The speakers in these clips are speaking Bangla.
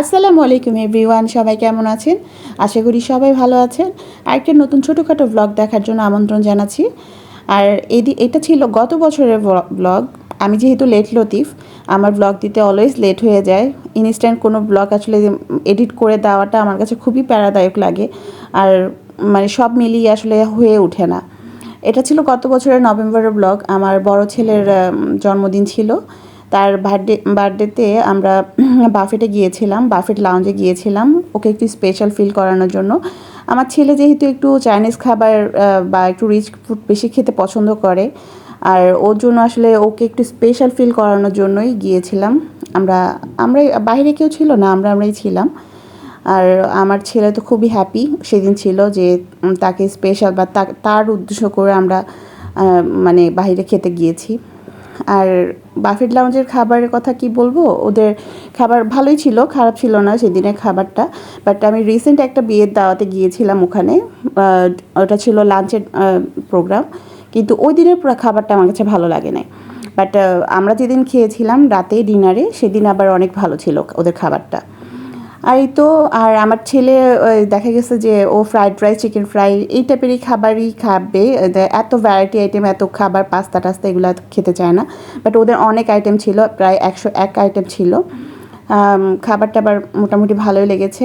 আসসালামু আলাইকুম এভরিওয়ান সবাই কেমন আছেন? আশা করি সবাই ভালো আছেন। আরেকটা নতুন ছোটোখাটো ব্লগ দেখার জন্য আমন্ত্রণ জানাচ্ছি। আর এদি, এটা ছিল গত বছরের ব্লগ আমি যেহেতু লেট লতিফ, আমার ব্লগ দিতে অলওয়েজ লেট হয়ে যায়। ইনস্ট্যান্ট কোনো ব্লগ আসলে এডিট করে দেওয়াটা আমার কাছে খুবই প্যারাদায়ক লাগে। আর মানে সব মিলিয়ে আসলে হয়ে ওঠে না। এটা ছিল গত বছরের নভেম্বরের ব্লগ আমার বড় ছেলের জন্মদিন ছিল। তার বার্থডে বার্থডেতে আমরা বাফেটে গিয়েছিলাম বাফেট লাউঞ্জে গিয়েছিলাম, ওকে একটু স্পেশাল ফিল করানোর জন্য। আমার ছেলে যেহেতু একটু চাইনিজ খাবার বা একটু রিচ ফুড বেশি খেতে পছন্দ করে, আর ওর জন্য আসলে ওকে একটু স্পেশাল ফিল করানোর জন্যই গিয়েছিলাম। আমরা আমরাই বাইরে কেউ ছিল না, আমরা, আমরাই ছিলাম। আর আমার ছেলে তো খুবই হ্যাপি সেদিন ছিল যে তাকে স্পেশাল বা তার উদ্দেশ্য করে আমরা মানে বাইরে খেতে গিয়েছি। আর বাফেট লাউঞ্জের খাবারের কথা কি বলব? ওদের খাবার ভালোই ছিল, খারাপ ছিল না সেদিনের খাবারটা বাট আমি রিসেন্ট একটা বিয়ের দাওয়াতে গিয়েছিলাম ওখানে ওটা ছিল লাঞ্চের প্রোগ্রাম কিন্তু ওই দিনের পুরো খাবারটা আমার কাছে ভালো লাগে নাই। বাট আমরা যেদিন খেয়েছিলাম রাতে ডিনারে সেদিন আবার অনেক ভালো ছিল ওদের খাবারটা। আর এই তো আর আমার ছেলে দেখা গেছে যে ও ফ্রাইড রাইস চিকেন ফ্রাই এই টাইপেরই খাবারই খাবে। এত ভ্যারাইটি আইটেম এত খাবার পাস্তা টাস্তা এগুলো খেতে চায় না। বাট ওদের অনেক আইটেম ছিল প্রায় একশো এক আইটেম ছিল। আম, খাবারটা আবার মোটামুটি ভালোই লেগেছে।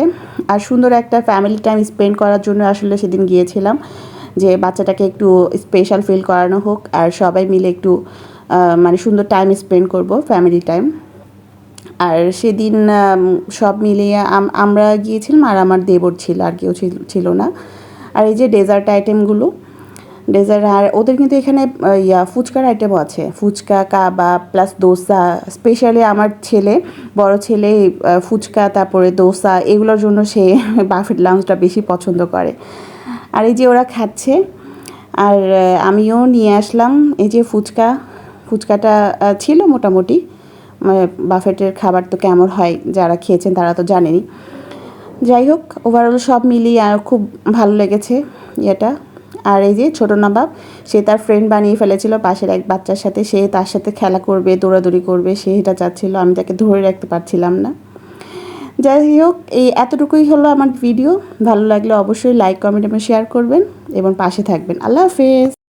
আর সুন্দর একটা ফ্যামিলি টাইম স্পেন্ড করার জন্য আসলে সেদিন গিয়েছিলাম যে বাচ্চাটাকে একটু স্পেশাল ফিল করানো হোক। আর সবাই মিলে একটু মানে সুন্দর টাইম স্পেন্ড করব ফ্যামিলি টাইম আর সেদিন সব মিলিয়ে আম- আমরা গিয়েছিলাম আর আমার দেবর ছিল আর কেউ ছিল- না। আর এই যে ডেজার্ট আইটেমগুলো ডেজার্ট আর ওদের কিন্তু এখানে ইয়া, ফুচকার আইটেমও আছে। Fuchka, kebab plus dosa specially আমার ছেলে, বড় ছেলে ফুচকা, তারপরে দোসা, এগুলোর জন্য সে বাফেট লাউঞ্জটা বেশি পছন্দ করে। আর এই যে ওরা খাচ্ছে, আর আমিও নিয়ে আসলাম। এই যে ফুচকা, ফুচকাটা ছিল মোটামুটি। বাফেটের খাবার তো কেমন হয়, যারা খেয়েছেন তারা তো জানেনি। যাই হোক ওভারঅল সব মিলিয়ে আর খুব ভালো লেগেছে ইয়েটা। আর এই যে ছোটো নবাব, সে তার ফ্রেন্ড বানিয়ে ফেলেছিল, পাশের এক বাচ্চার সাথে, সে তার সাথে খেলা করবে, দৌড়াদৌড়ি করবে, সে এটা চাচ্ছিল, আমি তাকে ধরে রাখতে পারছিলাম না। যাই হোক, এই এতটুকুই হলো আমার ভিডিও ভালো লাগলে অবশ্যই লাইক কমেন্ট এবং শেয়ার করবেন এবং পাশে থাকবেন। আল্লাহ হাফেজ!